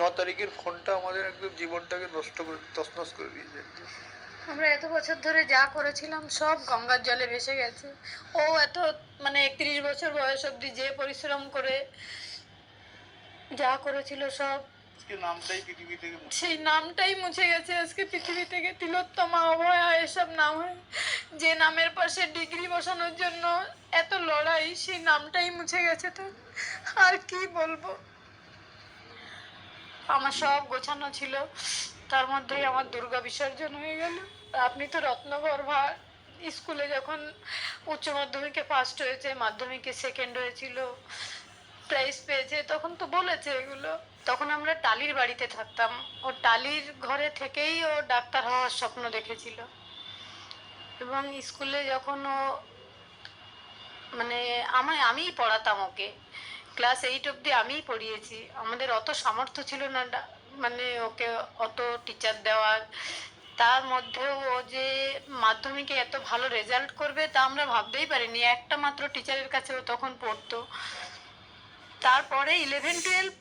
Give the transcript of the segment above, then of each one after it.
ন তারিখের ফোনটা আমাদের একদম জীবনটাকে নষ্ট করে তছনছ করে দিয়েছে। আমরা এত বছর ধরে যা করেছিলাম সব গঙ্গার জলে ভেসে গেছে। ও এত মানে একত্রিশ বছর বয়স অবধি যে পরিশ্রম করে যা করেছিল সব। সেই নামটাই মুছে গেছে আজকে পৃথিবী থেকে। তিলোত্তমা অভয়া এসব নাম হয়। যে নামের পাশে ডিগ্রি বসানোর জন্য এত লড়াই সেই নামটাই মুছে গেছে তো। আর কি বলব? আমার সব গোছানো ছিল। তার মধ্যেই আমার দুর্গা বিসর্জন হয়ে গেল। আপনি তো রত্নগর্ভা স্কুলে যখন উচ্চ মাধ্যমিকে ফার্স্ট হয়েছে, মাধ্যমিকে সেকেন্ড হয়েছিল প্রাইজ পেয়েছে, তখন তো বলেছে এগুলো। তখন আমরা টালির বাড়িতে থাকতাম। ও টালির ঘরে থেকেই ও ডাক্তার হওয়ার স্বপ্ন দেখেছিল। এবং স্কুলে যখন ও মানে আমায়, আমিই পড়াতাম ওকে। ক্লাস এইট অবধি আমিই পড়িয়েছি। আমাদের অত সামর্থ্য ছিল না মানে ওকে অত টিচার দেওয়ার। তার মধ্যেও ও যে মাধ্যমিকে এত ভালো রেজাল্ট করবে তা আমরা ভাবতেই পারিনি। একটা মাত্র টিচারের কাছে ও তখন পড়তো। তারপরে ইলেভেন টুয়েলভ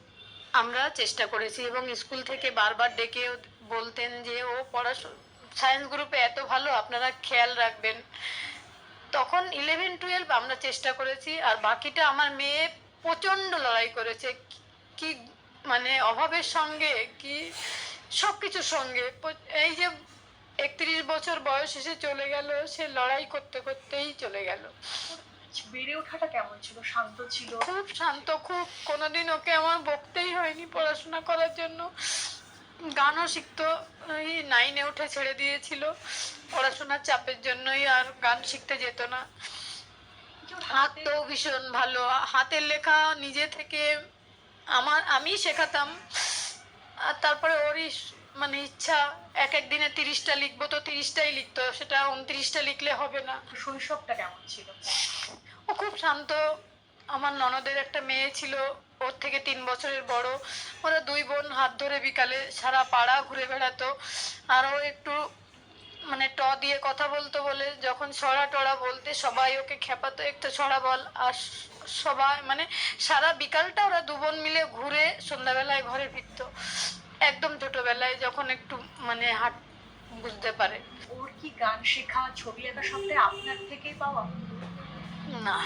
আমরা চেষ্টা করেছি এবং স্কুল থেকে বারবার ডেকে বলতেন যে, ও পড়াশোনা সায়েন্স গ্রুপে এত ভালো, আপনারা খেয়াল রাখবেন। তখন ইলেভেন টুয়েলভ আমরা চেষ্টা করেছি। আর বাকিটা আমার মেয়ে প্রচণ্ড লড়াই করেছে। কি মানে অভাবের সঙ্গে কি সব কিছুর সঙ্গে এই যে একত্রিশ বছর বয়স এসে চলে গেল সে লড়াই করতে করতেই চলে গেল। বেড়ে ওঠাটা কেমন ছিল? শান্ত ছিল? খুব শান্ত খুব কোনোদিন ওকে আমার বকতেই হয়নি পড়াশোনা করার জন্য। গানও শিখতো এই নাইনে উঠে ছেড়ে দিয়েছিল। পড়াশোনার চাপের জন্যই আর গান শিখতে যেত না। আঁকতেও ভীষণ ভালো। হাতের লেখা নিজে থেকে আমার আমি শেখাতাম। আর তারপরে ওরই মানে ইচ্ছা এক এক দিনে তিরিশটা লিখব তো তিরিশটাই লিখতো। সেটা উনত্রিশটা লিখলে হবে না। শৈশবটা কেমন ছিল? ও খুব শান্ত। আমার ননদের একটা মেয়ে ছিল ওর থেকে তিন বছরের বড়। ওরা দুই বোন হাত ধরে বিকালে সারা পাড়া ঘুরে বেড়াতো। আর ও একটু মানে ট দিয়ে কথা বলতো বলে যখন ছড়া টড়া বলতে সবাই ওকে খেপাতো একটু ছড়া বল। আর সবাই মানে সারা বিকালটা ওরা দু বোন মিলে ঘুরে সন্ধ্যাবেলায় ঘরে ফিরতো। একদম ছোটবেলায় যখন একটু মানে হাট বুঝতে পারে। ওর কি গান শেখা ছবি আঁকা সবটাই আপনার থেকেই পাওয়া? না।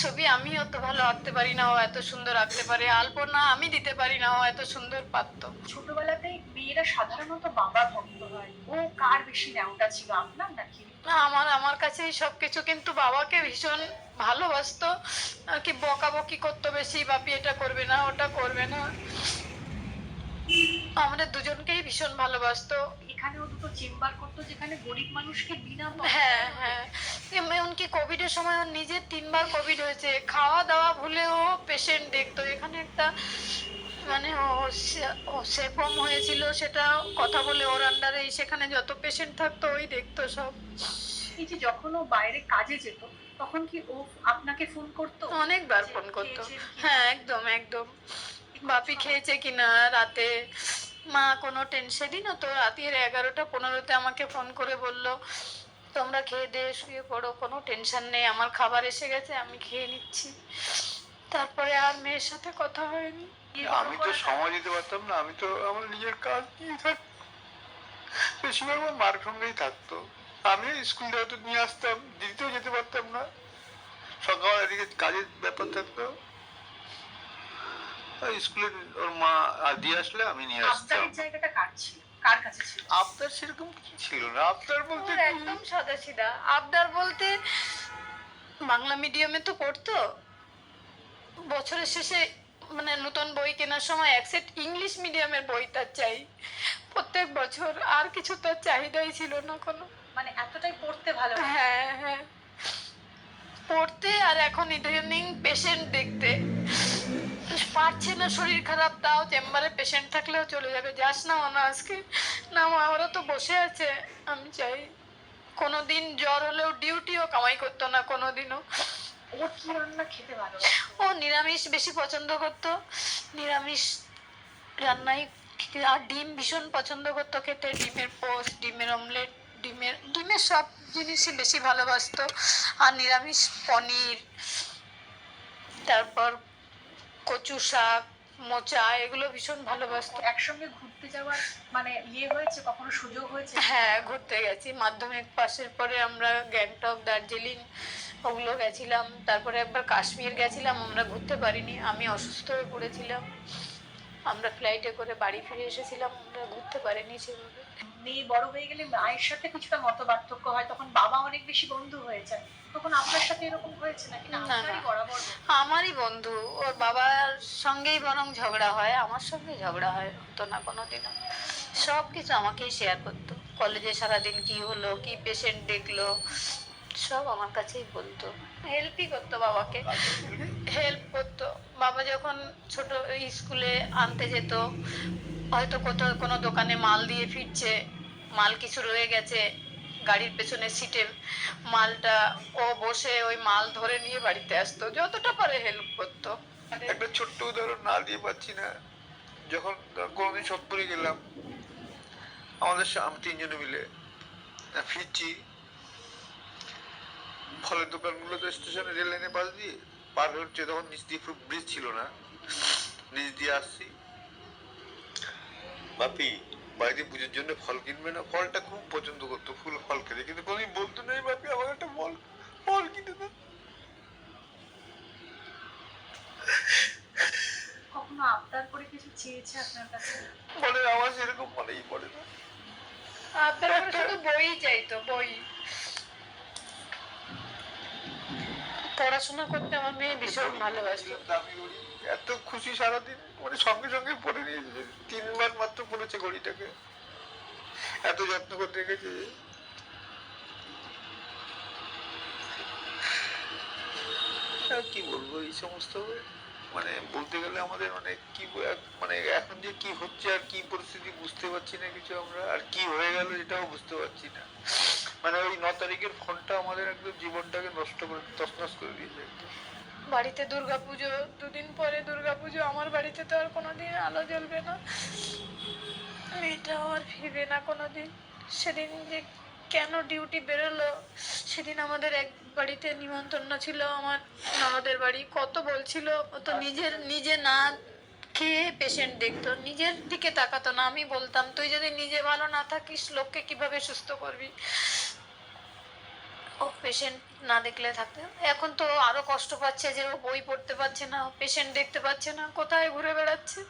ছবি আমি অত ভালো আঁকতে পারি না ও এত সুন্দর আঁকতে পারে। আলপনা আমি দিতে পারি না ও এত সুন্দর পারতো। ছোটবেলাতেই মেয়েরা সাধারণত বাবা ভক্ত হয়। ও কার বেশি নেওটা ছিল আপনার নাকি? না আমার আমার কাছেই সব কিছু কিন্তু বাবাকে ভীষণ ভালোবাসতো। আর কি বকাবকি করতো বেশি বাপি এটা করবে না ওটা করবে না। আমাদের দুজনকেই ভীষণ ভালোবাসতো। এখানেও দুটো চেম্বার করতো যেখানে গরিব মানুষকে বিনামূল্যে হ্যাঁ হ্যাঁ। এমনকি কোভিডের সময় ওর নিজের তিনবার কোভিড হয়েছে। খাওয়া দাওয়া ভুলেও পেশেন্ট দেখতো। এখানে একটা মানে সেফম হয়েছিল সেটা কথা বলে ওর আন্ডারে সেখানে যত পেশেন্ট থাকতো ওই দেখতো সব। এই যে যখন ও বাইরে কাজে যেত তখন কি ও আপনাকে ফোন করতো? অনেকবার ফোন করতো। হ্যাঁ একদম একদম। বাপি খেয়েছে কিনা রাতে? কোনো টেনশনই না তো রাতের এগারোটা পনেরোতে আমাকে ফোন করে বলল, তোমরা খেয়ে দিয়ে শুয়ে পড়ো, কোনো টেনশন নেই, আমার খাবার এসে গেছে, আমি খেয়ে নিচ্ছি। তারপরে আর মেয়ের সাথে কথা হয়নি। আমি তো সময় দিতে পারতাম না, আমি তো আমার নিজের কাজ নিয়ে থাক, বেশিরভাগ আমার মার সঙ্গেই থাকতো। আমি স্কুল হয়তো নিয়ে আসতাম দিতেও যেতে পারতাম না। সকাল এদিকে কাজের ব্যাপার থাকতো। স্কুলে ওর মা দিয়ে আসলে আমি নিয়ে আসতাম। জায়গাটা কার ছিল? কার কাছে ছিল? আবদার সেরকম কিছু ছিল না। আবদার বলতে একদম সাদা সিধা। আবদার বলতে বাংলা মিডিয়ামে তো পড়তো। বছরের শেষে মানে নতুন বই কেনার সময় এক সেট ইংলিশ মিডিয়ামের বই তার চাই। প্রত্যেক বছর আর কিছু তার চাহিদাই ছিল না কোনো। মানে এতটাই পড়তে ভালো হ্যাঁ হ্যাঁ। পড়তে আর এখন ইদানিং পেশেন্ট দেখতে। পারছে না শরীর খারাপ তাও চেম্বারে পেশেন্ট থাকলেও চলে যাবে। যাস না না আজকে। না মা ওরা তো বসে আছে। আমি চাই কোনোদিন জ্বর হলেও ডিউটিও কামাই করতো না কোনোদিনও। ওর কি রান্না খেতে ভালো ও নিরামিষ বেশি পছন্দ করতো। নিরামিষ রান্নাই আর ডিম ভীষণ পছন্দ করতো খেতে। ডিমের পোস্ট ডিমের অমলেট ডিমের ডিমের সব জিনিসই বেশি ভালোবাসতো। আর নিরামিষ পনির তারপর কচু শাক মোচা এগুলো ভীষণ ভালোবাসত। একসঙ্গে ঘুরতে যাওয়ার মানে ইয়ে হয়েছে? কখনো সুযোগ হয়েছে? হ্যাঁ ঘুরতে গেছি। মাধ্যমিক পাশের পরে আমরা গ্যাংটক দার্জিলিং ওগুলো গেছিলাম। তারপরে একবার কাশ্মীর গেছিলাম আমরা ঘুরতে পারিনি। আমি অসুস্থ হয়ে পড়েছিলাম। আমরা ফ্লাইটে করে বাড়ি ফিরে এসেছিলাম আমরা ঘুরতে পারিনি সেভাবে। মেয়ে বড় হয়ে গেলে মায়ের সাথে কিছুটা মত পার্থক্য হয় তখন বাবা অনেক বেশি বন্ধু হয়ে যায়। তখন আপনার সাথে এরকম হয়েছে নাকি? না। আপনারই বরাবর আমারই বন্ধু। ওর বাবার সঙ্গেই বরং ঝগড়া হয় আমার সঙ্গে ঝগড়া হয় হতো না কোনোদিনও। সব কিছু আমাকেই শেয়ার করতো। কলেজে সারাদিন কি হলো কি পেশেন্ট দেখল সব আমার কাছেই বলতো। হেল্পই করতো বাবাকে। হেল্প করতো। বাবা যখন ছোট স্কুলে আনতে যেত হয়তো কোথাও কোনো দোকানে মাল দিয়ে ফিরছে, মাল কিছু রয়ে গেছে, গাড়ির পেছনে সিটে মালটা, ও বসে ওই মাল ধরে নিয়ে বাড়িতে আসতো, যতটা পারে হেল্প করতো। একটা ছোট্ট উদাহরণ না দিয়ে পাচ্ছি না। যখন কোনোদিন সত্তরে গেলাম, আমাদের আমি তিনজনে মিলে ফিরছি। ফলের দোকানগুলো তো স্টেশনে রেল লাইনে পাশ দিয়ে পার হচ্ছে, তখন নিচ দিয়ে ব্রিজ ছিল না। নিচ দিয়ে আসছি। বাপি বাড়িতে পুজোর জন্য ফল কিনবে না? ফলটা খুব পছন্দ করতো ফুল ফল খেতে। কিন্তু কোনোদিন বলতো না "এই বাপি আমার একটা ফল ফল কিনে দাও কখনো আপনার করে কিছু চেয়েছে আপনার কাছে? বলে আমার সেরকম মনেই পড়ে না। আপনার করে শুধু বই চাইতো বই। পড়াশোনা করতে আমার মেয়ে ভীষণ ঘড়ি এত খুশি সারাদিন মানে সঙ্গে সঙ্গে পরে নিয়েছে তিনবার মাত্র পড়েছে ঘড়িটাকে। এত যত্ন করে রেখেছে কি বলব, এই সমস্ত মানে বলতে গেলে আমাদের মানে কি মানে এখন যে কি হচ্ছে আর কি পরিস্থিতি বুঝতে পারছি না কিছু আমরা। আর কি হয়ে গেল এটাও বুঝতে পারছি না। মানে ওই ন তারিখের ফোনটা আমাদের একদম জীবনটাকে নষ্ট করে, তছনছ করে দিয়েছে। বাড়িতে দুর্গাপুজো, দুদিন পরে দুর্গাপুজো, আমার বাড়িতে তো আর কোনোদিন আলো জ্বলবে না। মেয়েটাও আর ফিরবে না কোনোদিন। সেদিন যে কেন ডিউটি বেরোলো, সেদিন আমাদের এক বাড়িতে নিমন্ত্রণ ছিল আমার ননদের বাড়ি। কত বলছিল, ও তো নিজের, নিজে না খেয়ে পেশেন্ট দেখতো, নিজের দিকে তাকাতো না। আমি বলতাম, তুই যদি নিজে ভালো না থাকিস, লোককে কীভাবে সুস্থ করবি? ও পেশেন্ট না দেখলে থাকতে এখন তো আরও কষ্ট পাচ্ছে যে ও বই পড়তে পারছে না পেশেন্ট দেখতে পাচ্ছে না, কোথায় ঘুরে বেড়াচ্ছে?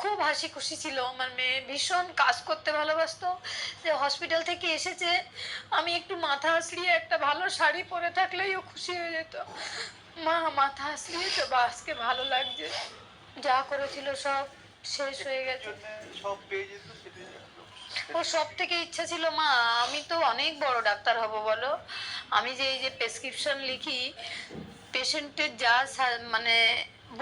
খুব হাসি খুশি ছিল আমার মেয়ে, ভীষণ কাজ করতে ভালোবাসতো। যে হসপিটাল থেকে এসেছে, আমি একটু মাথা আঁচড়িয়ে একটা ভালো শাড়ি পরে থাকলেই ও খুশি হয়ে যেত। মা, মাথা আঁচড়িয়েছো বা, আজকে ভালো লাগছে। যা করেছিল সব শেষ হয়ে গেছে। সব পেয়ে যেত। ও সব থেকে ইচ্ছা ছিল, মা, আমি তো অনেক বড় ডাক্তার হব, বলো। আমি যে এই যে প্রেসক্রিপশন লিখি পেশেন্টের যা মানে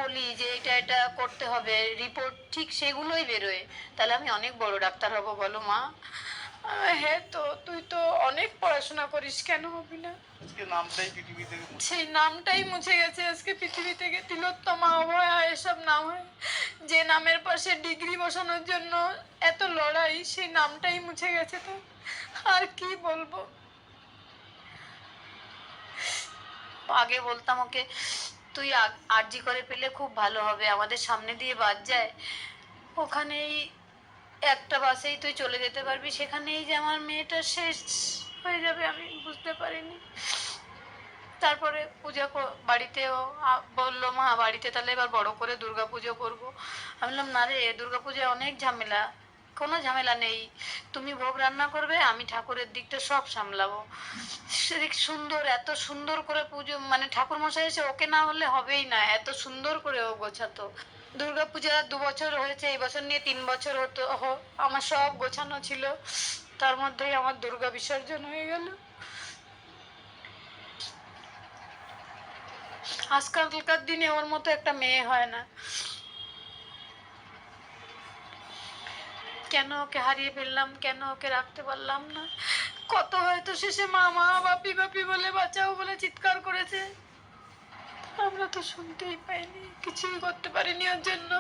বলি যে এটা এটা করতে হবে রিপোর্ট ঠিক সেগুলোই বেরোয়। তাহলে আমি অনেক বড় ডাক্তার হব, বলো মা। হ্যাঁ তো তুই তো অনেক পড়াশোনা করিস কেন হবি না? আজকে নামটাই পৃথিবী থেকে সেই নামটাই মুছে গেছে আজকে পৃথিবী থেকে তিলোত্তমা অভয়া এসব নাম হয়। যে নামের পাশে ডিগ্রি বসানোর জন্য এত লড়াই সেই নামটাই মুছে গেছে তো। আর কি বলব? আগে বলতাম ওকে তুই আ- আরজি করে পেলে খুব ভালো হবে আমাদের সামনে দিয়ে বাদ যায়। ওখানেই একটা বাসেই তুই চলে যেতে পারবি, সেখানেই যে আমার মেয়েটা শেষ হয়ে যাবে আমি বুঝতে পারিনি। তারপরে পূজা বাড়িতেও বলল, মা, বাড়িতে তাহলে এবার বড় করে দুর্গা পুজো করব। আমি বললাম, না রে দুর্গা পুজোয় অনেক ঝামেলা, কোনো ঝামেলা নেই। তুমি ভোগ রান্না করবে, আমি ঠাকুরের দিকটা সব সামলাবো। সেদিক সুন্দর, এত সুন্দর করে পুজো মানে ঠাকুর মশাই এসে ওকে না হলে হবেই না, এত সুন্দর করে ও গোছাতো। দুর্গা পূজা দু বছর হয়েছে, এই বছর নিয়ে তিন বছর হতো আমার সব গোছানো ছিল। তার মধ্যেই আমার দুর্গা বিসর্জন হয়ে গেল। আজকালকার দিনে ওর মতো একটা মেয়ে হয় না। কেন ওকে হারিয়ে ফেললাম, কেন ওকে রাখতে পারলাম না? কত হয়তো শেষে মা মা, বাপি বাপি বলে বাঁচাও বলে চিৎকার করেছে। আমরা তো শুনতেই পাইনি কিছুই করতে পারিনি ওর জন্য।